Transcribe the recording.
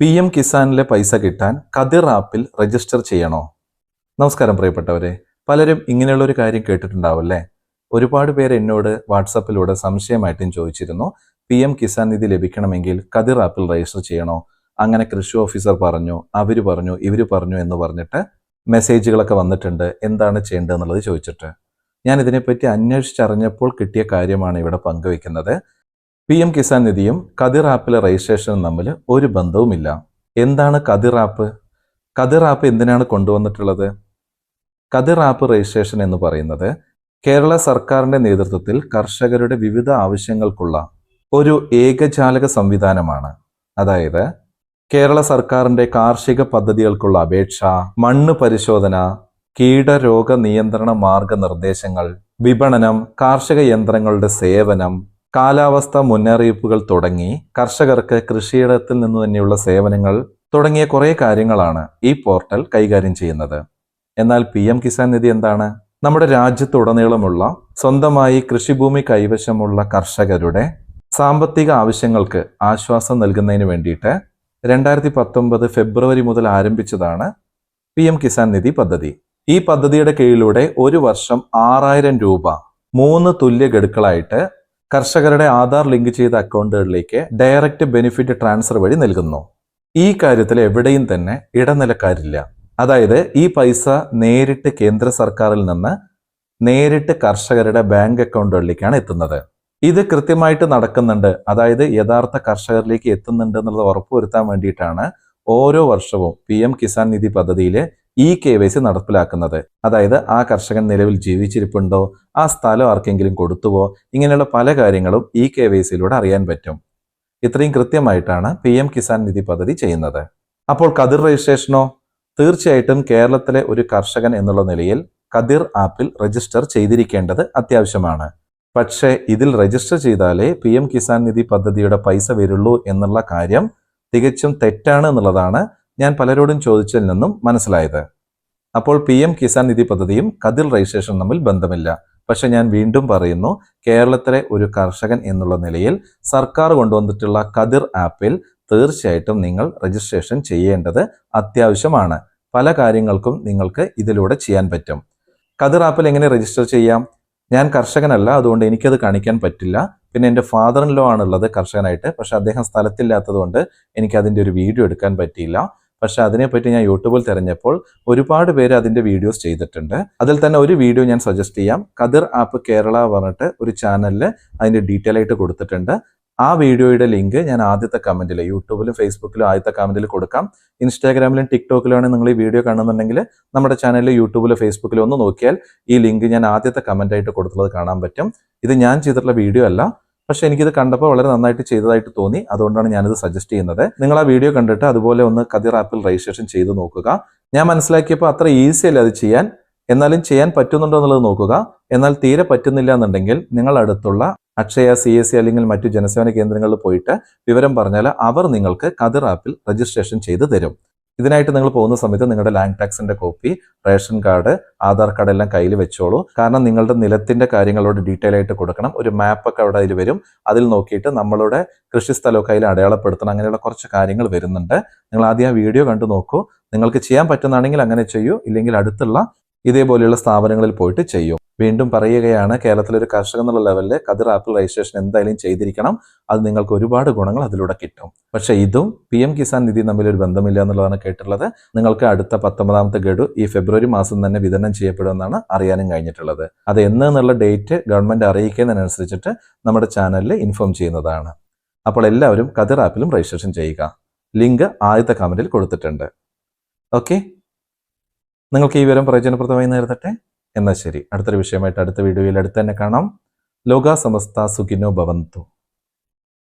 P M കിസാനിലെ പൈസ കിട്ടാൻ കതിർ ആപ്പിൽ രജിസ്റ്റർ ചെയ്യണോ? നമസ്കാരം പ്രിയപ്പെട്ടവരെ. പലരും ഇങ്ങനെയുള്ള ഒരു കാര്യം കേട്ടിട്ടുണ്ടാവല്ലേ ഒരുപാട് പേര് എന്നോട് വാട്സപ്പിലൂടെ സംശയമായിട്ടും ചോദിച്ചിരുന്നു പി എം കിസാൻ നിധി ലഭിക്കണമെങ്കിൽ കതിർ ആപ്പിൽ രജിസ്റ്റർ ചെയ്യണോ? അങ്ങനെ കൃഷി ഓഫീസർ പറഞ്ഞു അവർ പറഞ്ഞു ഇവർ പറഞ്ഞു എന്ന് പറഞ്ഞിട്ട് മെസ്സേജുകളൊക്കെ വന്നിട്ടുണ്ട്. എന്താണ് ചെയ്യേണ്ടത് എന്നുള്ളത് ചോദിച്ചിട്ട്. ഞാൻ ഇതിനെപ്പറ്റി അന്വേഷിച്ചറിഞ്ഞപ്പോൾ കിട്ടിയ കാര്യമാണ് ഇവിടെ പങ്കുവെക്കുന്നത് പി എം കിസാൻ നിധിയും കതിർ ആപ്പിലെ രജിസ്ട്രേഷനും തമ്മിൽ ഒരു ബന്ധവുമില്ല. എന്താണ് കതിർ ആപ്പ്? കതിർ ആപ്പ് എന്തിനാണ് കൊണ്ടുവന്നിട്ടുള്ളത്? കതിർ ആപ്പ് രജിസ്ട്രേഷൻ എന്ന് പറയുന്നത് കേരള സർക്കാരിന്റെ നേതൃത്വത്തിൽ കർഷകരുടെ വിവിധ ആവശ്യങ്ങൾക്കുള്ള ഒരു ഏകജാലക സംവിധാനമാണ്. അതായത് കേരള സർക്കാരിന്റെ കാർഷിക പദ്ധതികൾക്കുള്ള അപേക്ഷ മണ്ണ് പരിശോധന കീടരോഗ നിയന്ത്രണ മാർഗനിർദ്ദേശങ്ങൾ വിപണനം കാർഷിക യന്ത്രങ്ങളുടെ സേവനം കാലാവസ്ഥ മുന്നറിയിപ്പുകൾ തുടങ്ങി കർഷകർക്ക് കൃഷിയിടത്തിൽ നിന്ന് തന്നെയുള്ള സേവനങ്ങൾ തുടങ്ങിയ കുറേ കാര്യങ്ങളാണ് ഈ പോർട്ടൽ കൈകാര്യം ചെയ്യുന്നത്. എന്നാൽ പി എം കിസാൻ നിധി എന്താണ്? നമ്മുടെ രാജ്യത്തുടനീളമുള്ള സ്വന്തമായി കൃഷിഭൂമി കൈവശമുള്ള കർഷകരുടെ സാമ്പത്തിക ആവശ്യങ്ങൾക്ക് ആശ്വാസം നൽകുന്നതിന് വേണ്ടിയിട്ട് രണ്ടായിരത്തി പത്തൊമ്പത് ഫെബ്രുവരി മുതൽ ആരംഭിച്ചതാണ് പി എം കിസാൻ നിധി പദ്ധതി. ഈ പദ്ധതിയുടെ കീഴിലൂടെ ഒരു വർഷം ആറായിരം രൂപ മൂന്ന് തുല്യ ഗഡുക്കളായിട്ട് കർഷകരുടെ ആധാർ ലിങ്ക് ചെയ്ത അക്കൗണ്ടുകളിലേക്ക് ഡയറക്റ്റ് ബെനിഫിറ്റ് ട്രാൻസ്ഫർ വഴി നൽകുന്നു. ഈ കാര്യത്തിൽ എവിടെയും തന്നെ ഇടനിലക്കാരില്ല. അതായത് ഈ പൈസ നേരിട്ട് കേന്ദ്ര സർക്കാരിൽ നിന്ന് നേരിട്ട് കർഷകരുടെ ബാങ്ക് അക്കൗണ്ടുകളിലേക്കാണ് എത്തുന്നത്. ഇത് കൃത്യമായിട്ട് നടക്കുന്നുണ്ട്. അതായത് യഥാർത്ഥ കർഷകരിലേക്ക് എത്തുന്നുണ്ട് എന്നുള്ളത് ഉറപ്പുവരുത്താൻ വേണ്ടിയിട്ടാണ് ഓരോ വർഷവും പി എം കിസാൻ നിധി പദ്ധതിയിൽ ഇ കെ വൈ സി നടപ്പിലാക്കുന്നത്. അതായത് ആ കർഷകൻ നിലവിൽ ജീവിച്ചിരിപ്പുണ്ടോ ആ സ്ഥലം ആർക്കെങ്കിലും കൊടുത്തുവോ ഇങ്ങനെയുള്ള പല കാര്യങ്ങളും ഇ കെ വൈ സിയിലൂടെ അറിയാൻ പറ്റും. ഇത്രയും കൃത്യമായിട്ടാണ് പി എം കിസാൻ നിധി പദ്ധതി ചെയ്യുന്നത്. അപ്പോൾ കതിർ രജിസ്ട്രേഷനോ? തീർച്ചയായിട്ടും കേരളത്തിലെ ഒരു കർഷകൻ എന്നുള്ള നിലയിൽ കതിർ ആപ്പിൽ രജിസ്റ്റർ ചെയ്തിരിക്കേണ്ടത് അത്യാവശ്യമാണ്. പക്ഷേ ഇതിൽ രജിസ്റ്റർ ചെയ്താലേ പി എം കിസാൻ നിധി പദ്ധതിയുടെ പൈസ വരുള്ളൂ എന്നുള്ള കാര്യം തികച്ചും തെറ്റാണ് എന്നുള്ളതാണ് ഞാൻ പലരോടും ചോദിച്ചതിൽ നിന്നും മനസ്സിലായത്. അപ്പോൾ പി എം കിസാൻ നിധി പദ്ധതിയും കതിൽ രജിസ്ട്രേഷനും തമ്മിൽ ബന്ധമില്ല. പക്ഷെ ഞാൻ വീണ്ടും പറയുന്നു കേരളത്തിലെ ഒരു കർഷകൻ എന്നുള്ള നിലയിൽ സർക്കാർ കൊണ്ടുവന്നിട്ടുള്ള കതിർ ആപ്പിൽ തീർച്ചയായിട്ടും നിങ്ങൾ രജിസ്ട്രേഷൻ ചെയ്യേണ്ടത് അത്യാവശ്യമാണ്. പല കാര്യങ്ങൾക്കും നിങ്ങൾക്ക് ഇതിലൂടെ ചെയ്യാൻ പറ്റും. കതിർ ആപ്പിൽ എങ്ങനെ രജിസ്റ്റർ ചെയ്യാം? ഞാൻ കർഷകനല്ല അതുകൊണ്ട് എനിക്കത് കാണിക്കാൻ പറ്റില്ല. പിന്നെ എന്റെ ഫാദർ ഇൻ ലോ ആണുള്ളത് കർഷകനായിട്ട് പക്ഷെ അദ്ദേഹം സ്ഥലത്തില്ലാത്തതുകൊണ്ട് എനിക്ക് അതിന്റെ ഒരു വീഡിയോ എടുക്കാൻ പറ്റിയില്ല. പക്ഷെ അതിനെപ്പറ്റി ഞാൻ യൂട്യൂബിൽ തിരഞ്ഞപ്പോൾ ഒരുപാട് പേര് അതിന്റെ വീഡിയോസ് ചെയ്തിട്ടുണ്ട്. അതിൽ തന്നെ ഒരു വീഡിയോ ഞാൻ സജസ്റ്റ് ചെയ്യാം. കതിർ ആപ്പ് കേരള പറഞ്ഞിട്ട് ഒരു ചാനലിൽ അതിന്റെ ഡീറ്റെയിൽ ആയിട്ട് കൊടുത്തിട്ടുണ്ട്. ആ വീഡിയോയുടെ ലിങ്ക് ഞാൻ ആദ്യത്തെ കമന്റിൽ യൂട്യൂബിലും ഫേസ്ബുക്കിലും ആദ്യത്തെ കമന്റിൽ കൊടുക്കാം. ഇൻസ്റ്റാഗ്രാമിലും ടിക്ടോക്കിലാണ് നിങ്ങൾ ഈ വീഡിയോ കാണുന്നുണ്ടെങ്കിൽ നമ്മുടെ ചാനലിൽ യൂട്യൂബിലോ ഫേസ്ബുക്കിലോ ഒന്ന് നോക്കിയാൽ ഈ ലിങ്ക് ഞാൻ ആദ്യത്തെ കമന്റ് ആയിട്ട് കൊടുത്തുള്ളത് കാണാൻ പറ്റും. ഇത് ഞാൻ ചെയ്തിട്ടുള്ള വീഡിയോ അല്ല. പക്ഷെ എനിക്കിത് കണ്ടപ്പോൾ വളരെ നന്നായിട്ട് ചെയ്തതായിട്ട് തോന്നി. അതുകൊണ്ടാണ് ഞാനിത് സജസ്റ്റ് ചെയ്യുന്നത്. നിങ്ങൾ ആ വീഡിയോ കണ്ടിട്ട് അതുപോലെ ഒന്ന് കതിർ ആപ്പിൽ രജിസ്ട്രേഷൻ ചെയ്ത് നോക്കുക. ഞാൻ മനസ്സിലാക്കിയപ്പോൾ അത്ര ഈസി അല്ല അത് ചെയ്യാൻ? എന്നാലും ചെയ്യാൻ പറ്റുന്നുണ്ടോ എന്നുള്ളത് നോക്കുക. എന്നാൽ തീരെ പറ്റുന്നില്ല എന്നുണ്ടെങ്കിൽ നിങ്ങൾ അടുത്തുള്ള അക്ഷയ സി എസ് സി അല്ലെങ്കിൽ മറ്റു ജനസേവന കേന്ദ്രങ്ങളിൽ പോയിട്ട് വിവരം പറഞ്ഞാൽ അവർ നിങ്ങൾക്ക് കതിർ ആപ്പിൽ രജിസ്ട്രേഷൻ ചെയ്ത് തരും. ഇതിനായിട്ട് നിങ്ങൾ പോകുന്ന സമയത്ത് നിങ്ങളുടെ land ടാക്സിന്റെ copy ration card Aadhaar card എല്ലാം കയ്യിൽ വെച്ചോളൂ. കാരണം നിങ്ങളുടെ നിലത്തിന്റെ കാര്യങ്ങളോട് ഡീറ്റെയിൽ ആയിട്ട് കൊടുക്കണം. ഒരു മാപ്പൊക്കെ അവിടെ അതിൽ വരും. അതിൽ നോക്കിയിട്ട് നമ്മളുടെ കൃഷിസ്ഥലമൊക്കെ അതിൽ അടയാളപ്പെടുത്തണം. അങ്ങനെയുള്ള കുറച്ച് കാര്യങ്ങൾ വരുന്നുണ്ട്. നിങ്ങൾ ആദ്യം ആ വീഡിയോ കണ്ടു നോക്കൂ. നിങ്ങൾക്ക് ചെയ്യാൻ പറ്റുന്നതാണെങ്കിൽ അങ്ങനെ ചെയ്യൂ. ഇല്ലെങ്കിൽ അടുത്തുള്ള ഇതേപോലെയുള്ള സ്ഥാപനങ്ങളിൽ പോയിട്ട് ചെയ്യും. വീണ്ടും പറയുകയാണ് കേരളത്തിലെ ഒരു കർഷകൻ എന്നുള്ള ലെവലിൽ കതിർ ആപ്പിൾ രജിസ്ട്രേഷൻ എന്തായാലും ചെയ്തിരിക്കണം. അത് നിങ്ങൾക്ക് ഒരുപാട് ഗുണങ്ങൾ അതിലൂടെ കിട്ടും. പക്ഷെ ഇതും പി എം കിസാൻ നിധി തമ്മിൽ ഒരു ബന്ധമില്ല എന്നുള്ളതാണ് കേട്ടുള്ളത് നിങ്ങൾക്ക് അടുത്ത പത്തൊമ്പതാമത്തെ ഗഡു ഈ ഫെബ്രുവരി മാസം തന്നെ വിതരണം ചെയ്യപ്പെടുമെന്നാണ് അറിയാനും കഴിഞ്ഞിട്ടുള്ളത്. അത് എന്ന് എന്നുള്ള ഡേറ്റ് ഗവൺമെന്റ് അറിയിക്കുന്നതിനനുസരിച്ചിട്ട് നമ്മുടെ ചാനലിൽ ഇൻഫോം ചെയ്യുന്നതാണ്. അപ്പോൾ എല്ലാവരും കതിർ ആപ്പിലും രജിസ്ട്രേഷൻ ചെയ്യുക. ലിങ്ക് ആദ്യത്തെ കമന്റിൽ കൊടുത്തിട്ടുണ്ട്. ഓക്കെ നിങ്ങൾക്ക് ഈ വിവരം പ്രയോജനപ്രദമായി നേരിടട്ടെ? എന്നാൽ ശരി. അടുത്തൊരു വിഷയമായിട്ട് അടുത്ത വീഡിയോയിൽ അടുത്ത് തന്നെ കാണാം. ലോക സമസ്ത സുഖിനോ ഭവന്തു.